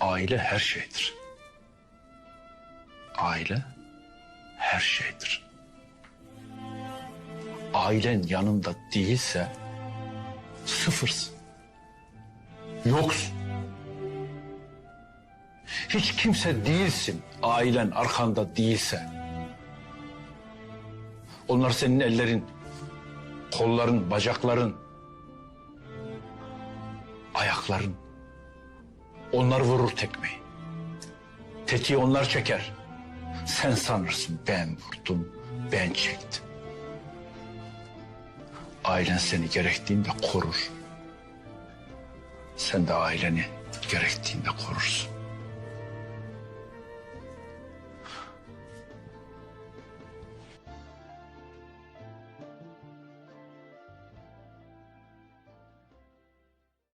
Aile her şeydir. Aile her şeydir. Ailen yanında değilse sıfırsın. Yoksun. Hiç kimse değilsin ailen arkanda değilse. Onlar senin ellerin, kolların, bacakların, ayakların. Onlar vurur tekmeyi. Tetiği onlar çeker. Sen sanırsın ben vurdum, ben çektim. Ailen seni gerektiğinde korur. Sen de aileni gerektiğinde korursun.